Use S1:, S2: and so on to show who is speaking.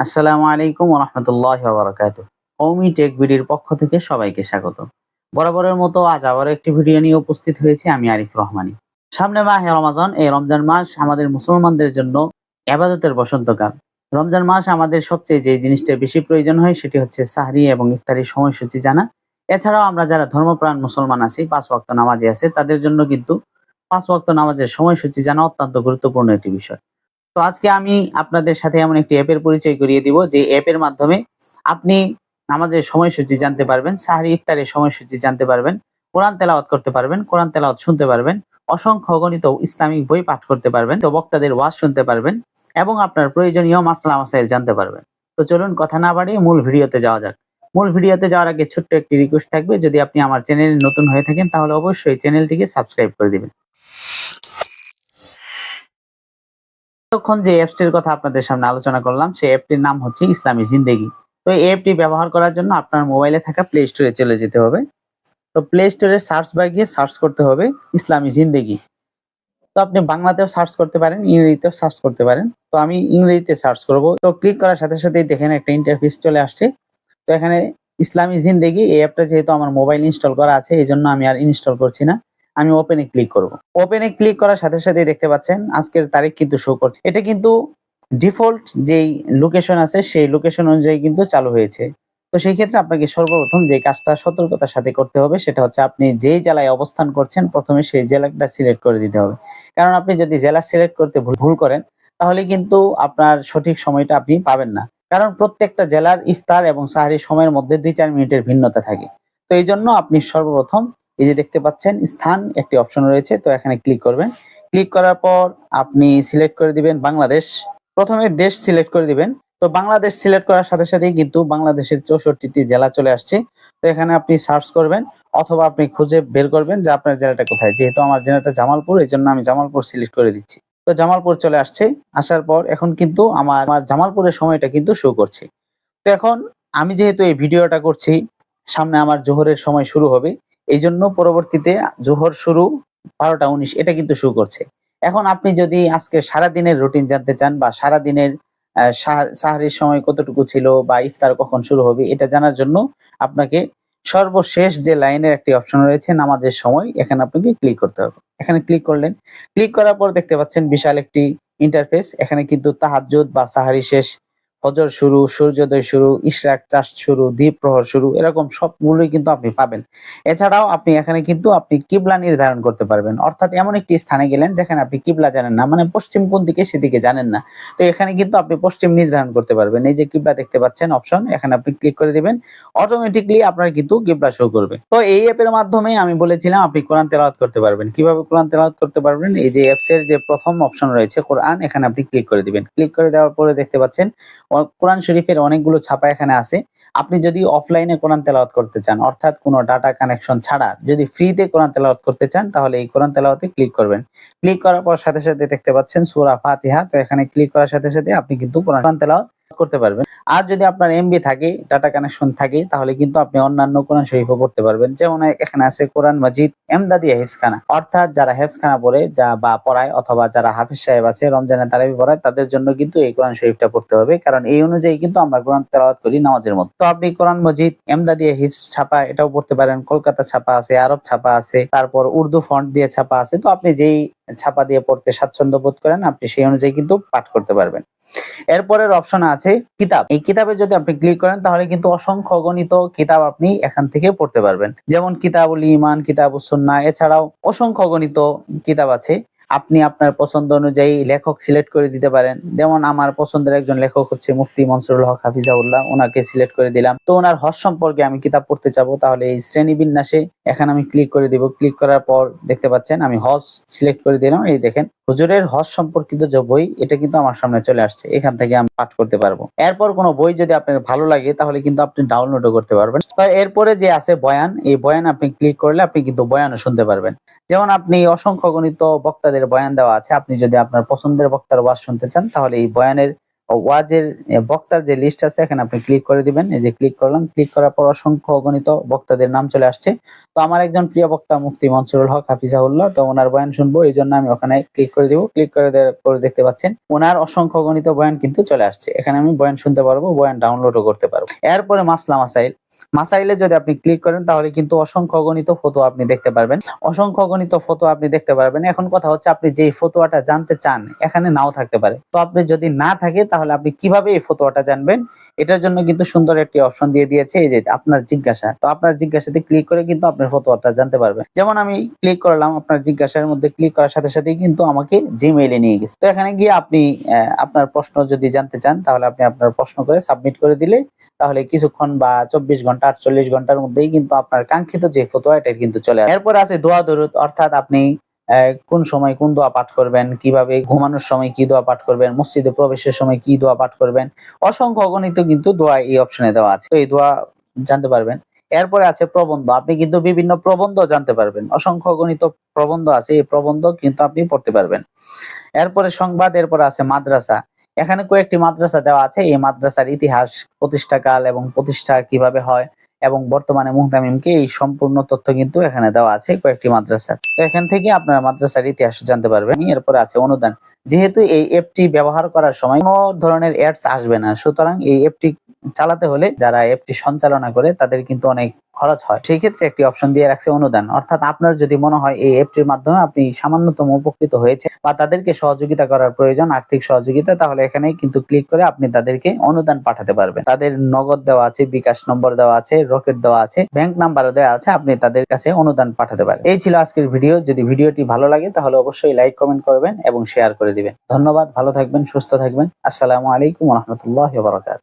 S1: আসসালামু আলাইকুম রহমতুল্লাহ বারাকাত কৌমি টেক ভিডির পক্ষ থেকে সবাইকে স্বাগত। বরাবরের মতো আজ আবার একটি ভিডিও নিয়ে উপস্থিত হয়েছি আমি আরিফ রহমানি। সামনে মাহে রমাজান, এই রমজান মাস আমাদের মুসলমানদের জন্য আবাদতের বসন্তকাল। রমজান মাস আমাদের সবচেয়ে যে জিনিসটা বেশি প্রয়োজন হয় সেটি হচ্ছে সাহরি এবং ইফতারির সময়সূচি জানা। এছাড়াও আমরা যারা ধর্মপ্রাণ মুসলমান আছি, পাঁচ ওয়াক্ত নামাজি আছে, তাদের জন্য কিন্তু পাঁচ ওয়াক্ত নামাজের সময়সূচি জানা অত্যন্ত গুরুত্বপূর্ণ একটি বিষয়। তো আজকে আমি আপনাদের সাথে এমন একটি অ্যাপের পরিচয় করিয়ে দিব, যে অ্যাপের মাধ্যমে আপনি নামাজের সময়সূচি জানতে পারবেন সাহারি ইফতারের সময়সূচি জানতে পারবেন, কোরআন তেলাওয়াত করতে পারবেন, কোরআন তেলাওয়াত শুনতে পারবেন, অসংখ্য অগণিত ইসলামিক বই পাঠ করতে পারবেন, তো বক্তাদের ওয়াজ শুনতে পারবেন এবং আপনার প্রয়োজনীয় মাসলা মাসাইল জানতে পারবেন। তো চলুন কথা না বাড়িয়ে মূল ভিডিওতে যাওয়া যাক। মূল ভিডিওতে যাওয়ার আগে ছোট্ট একটি রিকোয়েস্ট থাকবে, যদি আপনি আমার চ্যানেলে নতুন হয়ে থাকেন, তাহলে অবশ্যই চ্যানেলটিকে সাবস্ক্রাইব করে দিবেন। এতক্ষণ যে অ্যাপসটির কথা আপনাদের সামনে আলোচনা করলাম, সেই অ্যাপটির নাম হচ্ছে ইসলামী জিন্দেগি। তো এই অ্যাপটি ব্যবহার করার জন্য আপনার মোবাইলে থাকা প্লে স্টোরে চলে যেতে হবে। তো প্লে স্টোরে সার্চ বাই গিয়ে সার্চ করতে হবে ইসলামী জিন্দেগি। তো আপনি বাংলাতেও সার্চ করতে পারেন, ইংরেজিতেও সার্চ করতে পারেন। তো আমি ইংরেজিতে সার্চ করব। তো ক্লিক করার সাথে সাথেই দেখেন একটা ইন্টারফেস চলে আসছে। তো এখানে ইসলামী জিন্দেগি, এই অ্যাপটা যেহেতু আমার মোবাইল ইনস্টল করা আছে, এই জন্য আমি আর ইনস্টল করছি না। আমি ওপেনে ক্লিক করব। ওপেনে ক্লিক করার সাথে সাথে দেখতে পাচ্ছেন, আজকের তারিখ কিন্তু শো করছে। এটা কিন্তু ডিফল্ট যেই লোকেশন আছে, সেই লোকেশন অনুযায়ী কিন্তু চালু হয়েছে। তো সেই ক্ষেত্রে আপনাকে সর্বপ্রথম যে কাজটা সতর্কতার সাথে করতে হবে, সেটা হচ্ছে আপনি যেই জেলায় অবস্থান করছেন, প্রথমে সেই জেলাটা সিলেক্ট করে দিতে হবে। কারণ আপনি যদি জেলা সিলেক্ট করতে ভুল করেন, তাহলে কিন্তু আপনার সঠিক সময়টা আপনি পাবেন না। কারণ প্রত্যেকটা জেলার ইফতার এবং সাহারি সময়ের মধ্যে দুই চার মিনিটের ভিন্নতা থাকে। তো এই জন্য আপনি সর্বপ্রথম এই যে দেখতে পাচ্ছেন, স্থান, একটি অপশন রয়েছে, তো এখানে ক্লিক করবেন। ক্লিক করার পর আপনি সিলেক্ট করে দিবেন বাংলাদেশ। প্রথমে দেশ সিলেক্ট করে দিবেন। তো বাংলাদেশ সিলেক্ট করার সাথে সাথেই কিন্তু বাংলাদেশের চৌষট্টিটি জেলা চলে আসছে। তো এখানে আপনি সার্চ করবেন, অথবা আপনি খুঁজে বের করবেন যে আপনার জেলাটা কোথায়। যেহেতু আমার জেলাটা জামালপুর, এই জন্য আমি জামালপুর সিলেক্ট করে দিচ্ছি। তো জামালপুর চলে আসছে। আসার পর এখন কিন্তু আমার আমার জামালপুরের সময়টা কিন্তু শো করছে। তো এখন আমি যেহেতু এই ভিডিওটা করছি, সামনে আমার জোহরের সময় শুরু হবে। এই জন্য পরবর্তীতে জোহর শুরু বারোটা উনিশ, এটা কিন্তু শুরু করছে। এখন আপনি যদি আজকে সারা দিনের রুটিন জানতে চান বা সারা দিনের সাহারির সময় কতটুকু ছিল বা ইফতার কখন শুরু হবে, এটা জানার জন্য আপনাকে সর্বশেষ যে লাইনের একটি অপশন রয়েছে, নামাজের সময়, এখানে আপনাকে ক্লিক করতে হবে। এখানে ক্লিক করলেন। ক্লিক করার পর দেখতে পাচ্ছেন বিশাল একটি ইন্টারফেস এখানে কিন্তু তাহাজ্জুদ বা সাহারি শেষ ফজর শুরু, সূর্যোদয় শুরু, ইশরাক চাষ শুরু, দ্বীপ প্রহর শুরু, এরকম সবগুলোই কিন্তু আপনি পাবেন। এছাড়াও আপনি এখানে কিন্তু আপনি কিবলা নির্ধারণ করতে পারবেন। অর্থাৎ এমন একটি স্থানে গেলেন যেখানে আপনি কিবলা জানেন না মানে পশ্চিম কোন দিকে সেদিকে জানেন না। তো এখানে কিন্তু আপনি পশ্চিম নির্ধারণ করতে পারবেন। এই যে কিবলা দেখতে পাচ্ছেন অপশন এখানে আপনি ক্লিক করে দিবেন। অটোমেটিকলি আপনার কিন্তু কিবলা শো করবে। তো এই অ্যাপের মাধ্যমে আমি বলেছিলাম আপনি কোরআন তেলাওয়াত করতে পারবেন। কীভাবে কোরআন তেলাওয়াত করতে পারবেন? এই যে অ্যাপস এর যে প্রথম অপশন রয়েছে, কোরআন, এখানে আপনি ক্লিক করে দিবেন। ক্লিক করে দেওয়ার পরে দেখতে পাচ্ছেন কোরআন শরীফের অনেকগুলো ছাপা এখানে আছে। আপনি যদি অফলাইনে কোরআন তেলাওয়াত করতে চান, অর্থাৎ কোনো ডাটা কানেকশন ছাড়া যদি ফ্রিতে কোরআন তেলাওয়াত করতে চান, তাহলে এই কোরআন তেলাওয়াতে ক্লিক করবেন। ক্লিক করার পর সাথে সাথে দেখতে পাচ্ছেন সূরা ফাতিহা। তো এখানে ক্লিক করার সাথে সাথে আপনি কিন্তু কোরআন তেলাওয়াত করতে পারবেন। আর যদি আপনার এমবি থাকে ডাটা কানেকশন থাকে, তাহলে কিন্তু আপনি অন্যান্য কোরআন শরীফও পড়তে পারবেন। যেমন এখানে আছে কোরআন মজিদ এমদাদিয়া হেফসখানা অর্থাৎ যারা হেফসখানা পড়ে, যা বা পড়ায় অথবা যারা হাফিজ সাহেব আছে, রমজানের তারাবি পড়ায়, তাদের জন্য কিন্তু এই কোরআন শরীফটা পড়তে হবে। কারণ এই অনুযায়ী কিন্তু আমরা কোরআন তেলাওয়াত করি নামাজের মতো তো আপনি কোরআন মজিদ এমদাদিয়া হিফস ছাপা এটাও পড়তে পারেন। কলকাতা ছাপা আছে, আরব ছাপা আছে, তারপর উর্দু ফন্ট দিয়ে ছাপা আছে। তো আপনি যেই ছাপা দিয়ে পড়তে স্বাচ্ছন্দ্য বোধ করেন, আপনি সেই অনুযায়ী কিন্তু পাঠ করতে পারবেন। এরপরের অপশন আছে কিতাব। এই কিতাবে যদি আপনি ক্লিক করেন, তাহলে কিন্তু অসংখ্য গণিত কিতাব আপনি এখান থেকে পড়তে পারবেন। যেমন কিতাবুল ইমান, কিতাবুস সুন্নাহ এছাড়াও অসংখ্য গণিত কিতাব আছে। আপনি আপনার পছন্দ অনুযায়ী লেখক সিলেক্ট করে দিতে পারেন। যেমন আমার পছন্দের একজন লেখক হচ্ছে মুফতি মনসুরুল হক হাফিজাউল্লাহ, ওনাকে সিলেক্ট করে দিলাম। তো ওনার হজ সম্পর্কে আমি কিতাব পড়তে যাব, তাহলে এই শ্রেণি বিন্যাসে এখানে আমি ক্লিক করে দিব। ক্লিক করার পর দেখতে পাচ্ছেন, আমি হজ সিলেক্ট করে দিলাম। এই দেখেন হুজুরের হজ সম্পর্কিত যে বই, এটা কিন্তু আমার সামনে চলে আসছে। এখান থেকে আমি পাঠ করতে পারব। এরপর কোন বই যদি আপনার ভালো লাগে, তাহলে কিন্তু আপনি ডাউনলোডও করতে পারবেন। এরপরে যে আছে বয়ান, এই বয়ান আপনি ক্লিক করলে আপনি কিন্তু বয়ানও শুনতে পারবেন। যেমন আপনি অসংখ্য গণিত বক্তাদের বয়ান দেওয়া আছে। আপনি যদি আপনার পছন্দের বক্তার ওয়াজ শুনতে চান, তাহলে এই বয়ানের ওয়াজের বক্তার যে লিস্ট আছে, এখানে আপনি ক্লিক করে দিবেন। এই যে ক্লিক করলাম ক্লিক করার পর অসংখ্য অগণিত বক্তাদের নাম চলে আসছে। তো আমার একজন প্রিয় বক্তা মুফতি মনসুরুল হক হাফিজাহুল্লাহ, তো ওনার বয়ান শুনব, এই জন্য আমি ওখানে ক্লিক করে দিব। ক্লিক করে পরে দেখতে পাচ্ছেন, ওনার অসংখ্য গণিত বয়ান কিন্তু চলে আসছে। এখানে আমি বয়ান শুনতে পারব, বয়ান ডাউনলোডও করতে পারব। এরপরে মাসলা মাসাইল মাসাইলে যদি আপনি ক্লিক করেন, তাহলে কিন্তু অসংখ্য গণিত ফটো আপনি দেখতে পারবেন। অসংখ্য গণিত ফটো আপনি দেখতে পারবেন। এখন কথা হচ্ছে, আপনি যেই ফটোয়াটা জানতে চান, এখানে নাও থাকতে পারে। তো আপনি যদি না থাকে, তাহলে আপনি কীভাবে এই ফটোয়াটা জানবেন? এটার জন্য কিন্তু সুন্দর একটি অপশন দিয়ে দিয়েছে, এই যে আপনার জিজ্ঞাসা। তো আপনার জিজ্ঞাসাতে ক্লিক করে কিন্তু আপনার ফটোয়াটা জানতে পারবেন। যেমন আমি ক্লিক করলাম, আপনার জিজ্ঞাসার মধ্যে ক্লিক করার সাথে সাথেই কিন্তু আমাকে জিমেইলে নিয়ে গেছে। তো এখানে গিয়ে আপনি আপনার প্রশ্ন যদি জানতে চান, তাহলে আপনি আপনার প্রশ্ন করে সাবমিট করে দিলে, তাহলে কিছুক্ষণ বা চব্বিশ ঘণ্টা আটচল্লিশ ঘণ্টার মধ্যেই কিন্তু আপনার কাঙ্ক্ষিত যে ফতোয়া এটা কিন্তু চলে আসে। এরপর আছে দোয়া দরুদ, অর্থাৎ আপনি কোন সময় কোন দোয়া পাঠ করবেন, কীভাবে ঘুমানোর সময় কি দোয়া পাঠ করবেন, মসজিদে প্রবেশের সময় কি দোয়া পাঠ করবেন, অসংখ্য অগণিত কিন্তু দোয়া এই অপশনে দেওয়া আছে। এই দোয়া জানতে পারবেন। এরপরে আছে প্রবন্ধ, আপনি কিন্তু বিভিন্ন প্রবন্ধ জানতে পারবেন। অসংখ্য গণিত প্রবন্ধ আছে, এই প্রবন্ধ কিন্তু আপনি পড়তে পারবেন। এরপরে সংবাদ, এরপরে আছে মাদ্রাসা। এখানে কয়েকটি মাদ্রাসা দেওয়া আছে। এই মাদ্রাসার ইতিহাস, প্রতিষ্ঠাকাল এবং প্রতিষ্ঠা কীভাবে হয় এবং বর্তমানে মুহতামিমকে এই সম্পূর্ণ তথ্য কিন্তু এখানে দেওয়া আছে কয়েকটি মাদ্রাসার। তো এখান থেকে আপনারা মাদ্রাসার ইতিহাস জানতে পারবেন। এরপরে আছে অনুদান। যেহেতু এই অ্যাপটি ব্যবহার করার সময় কোনো ধরনের অ্যাডস আসবে না, সুতরাং এই অ্যাপটি চালাতে হলে যারা অ্যাপটি সঞ্চালনা করে, তাদের কিন্তু অনেক খরচ হয়। সেই ক্ষেত্রে একটি অপশন দিয়ে রাখছে অনুদান। অর্থাৎ আপনার যদি মনে হয় এই অ্যাপটির মাধ্যমে আপনি সামান্যতম উপকৃত হয়েছে বা তাদেরকে সহযোগিতা করার প্রয়োজন, আর্থিক সহযোগিতা, তাহলে এখানে কিন্তু ক্লিক করে আপনি তাদেরকে অনুদান পাঠাতে পারবেন। তাদের নগদ দেওয়া আছে, বিকাশ নম্বর দেওয়া আছে, রকেট দেওয়া আছে ব্যাংক নাম্বারও দেওয়া আছে, আপনি তাদের কাছে অনুদান পাঠাতে পারেন। এই ছিল আজকের ভিডিও যদি ভিডিওটি ভালো লাগে, তাহলে অবশ্যই লাইক কমেন্ট করবেন এবং শেয়ার করে দিবেন। ধন্যবাদ, ভালো থাকবেন, সুস্থ থাকবেন। আসসালামু আলাইকুম রহমতুল্লাহ বারকাত